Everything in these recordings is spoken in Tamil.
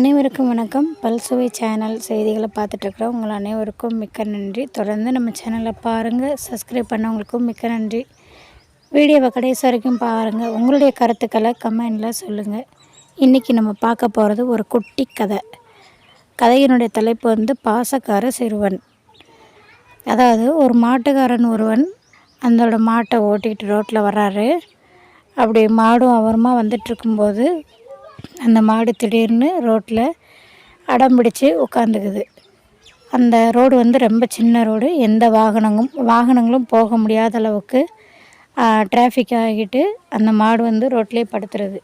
அனைவருக்கும் வணக்கம். பல்சுவை சேனல் செய்திகளை பார்த்துட்ருக்குறோம் உங்கள் அனைவருக்கும் மிக்க நன்றி. தொடர்ந்து நம்ம சேனலை பாருங்கள் சப்ஸ்கிரைப் பண்ணவங்களுக்கும் மிக்க நன்றி. வீடியோவை கடைசி வரைக்கும் பாருங்கள் உங்களுடைய கருத்துக்களை கமெண்டில் சொல்லுங்கள் இன்றைக்கி நம்ம பார்க்க போகிறது ஒரு குட்டி கதை. கதையினுடைய தலைப்பு வந்து பாசக்கார சிறுவன். அதாவது ஒரு மாட்டுக்காரன் ஒருவன் அந்தோட மாட்டை ஓட்டிகிட்டு ரோட்டில் வர்றாரு. அப்படி மாடும் அவருமா வந்துட்டுருக்கும்போது அந்த மாடு திடீர்னு ரோட்டில் அடம் பிடிச்சி உட்காந்துக்குது அந்த ரோடு வந்து ரொம்ப சின்ன ரோடு. எந்த வாகனங்களும் வாகனங்களும் போக முடியாத அளவுக்கு டிராஃபிக் ஆகிட்டு அந்த மாடு வந்து ரோட்லேயே படுத்துறது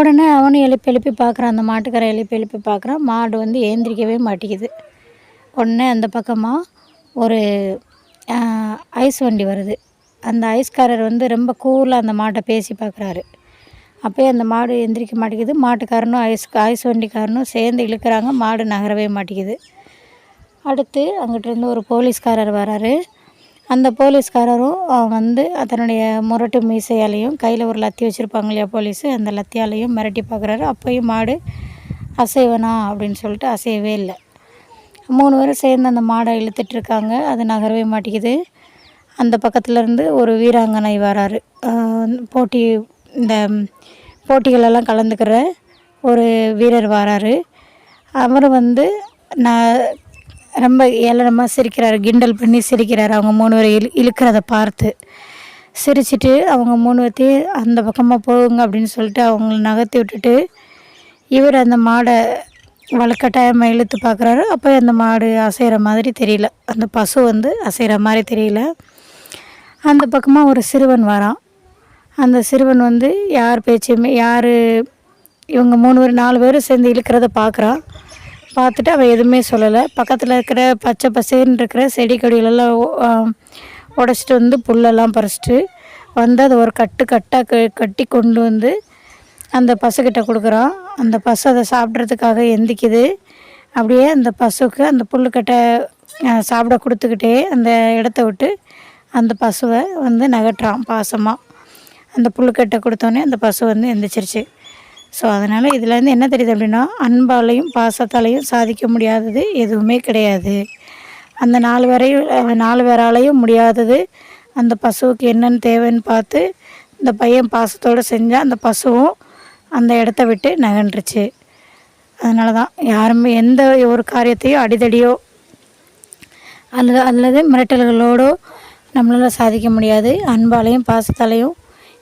உடனே அவனும் எழுப்பி எழுப்பி பார்க்குறான் அந்த மாட்டுக்காரை எழுப்பி எழுப்பி பார்க்குறான் மாடு வந்து ஏந்திரிக்கவே மாட்டேங்குது. உடனே அந்த பக்கமாக ஒரு ஐஸ் வண்டி வருது. அந்த ஐஸ்காரர் வந்து ரொம்ப கூலாக அந்த மாட்டை பேசி பார்க்குறாரு அப்போயே அந்த மாடு எந்திரிக்க மாட்டேங்குது. மாட்டுக்காரனும் ஐஸ் ஐஸ் வண்டிக்காரனும் சேர்ந்து இழுக்கிறாங்க. மாடு நகரவே மாட்டேங்குது. அடுத்து அங்கிட்டிருந்து ஒரு போலீஸ்காரர் வராரு. அந்த போலீஸ்காரரும் வந்து அதனுடைய முரட்டு மீசையாலையும் கையில் ஒரு லத்தி வச்சுருப்பாங்க இல்லையா போலீஸு அந்த லத்தியாலையும் மிரட்டி பார்க்குறாரு அப்போயும் மாடு அசைவனா அப்படின்னு சொல்லிட்டு அசையவே இல்லை. மூணு பேரும் சேர்ந்து அந்த மாடை இழுத்துட்ருக்காங்க அது நகரவே மாட்டேங்குது. அந்த பக்கத்துலேருந்து ஒரு வீராங்கனை வராரு. போட்டி இந்த போட்டிகளெல்லாம் கலந்துக்கிற ஒரு வீரர் வராரு. அவர் வந்து நான் ரொம்ப ஏளனமாக சிரிக்கிறாரு கிண்டல் பண்ணி சிரிக்கிறாரு அவங்க மூணு பேர் இழு இழுக்கிறத பார்த்து. சிரிச்சிட்டு அவங்க மூணு பேர்த்தையும் அந்த பக்கமாக போகுங்க அப்படின்னு சொல்லிட்டு அவங்கள நகர்த்தி விட்டுட்டு இவர் அந்த மாடை வழக்கட்டாயமாக இழுத்து பார்க்குறாரு. அப்போ அந்த மாடு அசைகிற மாதிரி தெரியல. அந்த பசு வந்து அசைகிற மாதிரி தெரியல. அந்த பக்கமாக ஒரு சிறுவன் வரான். அந்த சிறுவன் வந்து யார் பேச்சையுமே யார் இவங்க மூணு பேர் நாலு பேர் சேர்ந்து இழுக்கிறத பார்க்குறான் பார்த்துட்டு அவன் எதுவுமே சொல்லலை. பக்கத்தில் இருக்கிற பச்சை பசேன்னு இருக்கிற செடி கொடிகளெல்லாம் உடச்சிட்டு வந்து புல்லெல்லாம் பறிச்சிட்டு வந்து அதை ஒரு கட்டு கட்டாக கட்டி கொண்டு வந்து அந்த பசுக்கிட்ட கொடுக்குறான் அந்த பசு அதை சாப்பிட்றதுக்காக எந்திக்குது. அப்படியே அந்த பசுக்கு அந்த புல்லுக்கட்டை சாப்பிட கொடுத்துக்கிட்டே அந்த இடத்த விட்டு அந்த பசுவை வந்து நகட்டுறான் பாசமாக அந்த புல்லுக்கட்டை கொடுத்தோன்னே அந்த பசு வந்து எந்திரிச்சிருச்சு. ஸோ அதனால் இதுலேருந்து என்ன தெரியுது அப்படின்னா அன்பாலையும் பாசத்தாலையும் சாதிக்க முடியாதது எதுவுமே கிடையாது. அந்த நாலு வரையும் நாலு பேராலையும் முடியாதது அந்த பசுவுக்கு என்னென்னு தேவைன்னு பார்த்து இந்த பையன் பாசத்தோடு செஞ்சால் அந்த பசுவும் அந்த இடத்த விட்டு நகன்றுச்சு. அதனால தான் யாருமே எந்த ஒரு காரியத்தையும் அடிதடியோ அல்லது அல்லது மிரட்டல்களோடோ நம்மளால் சாதிக்க முடியாது. அன்பாலையும் பாசத்தாலையும்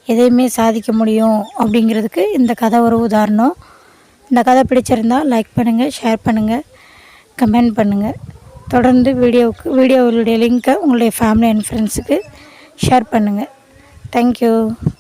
எதையுமே சாதிக்க முடியும் அப்படிங்கிறதுக்கு இந்த கதை ஒரு உதாரணம். இந்த கதை பிடிச்சிருந்தால் லைக் பண்ணுங்கள் ஷேர் பண்ணுங்கள் கமெண்ட் பண்ணுங்கள் தொடர்ந்து வீடியோவுக்கு வீடியோவுடைய லிங்க்கை உங்களுடைய ஃபேமிலி அண்ட் ஃப்ரெண்ட்ஸுக்கு ஷேர் பண்ணுங்கள் தேங்க்யூ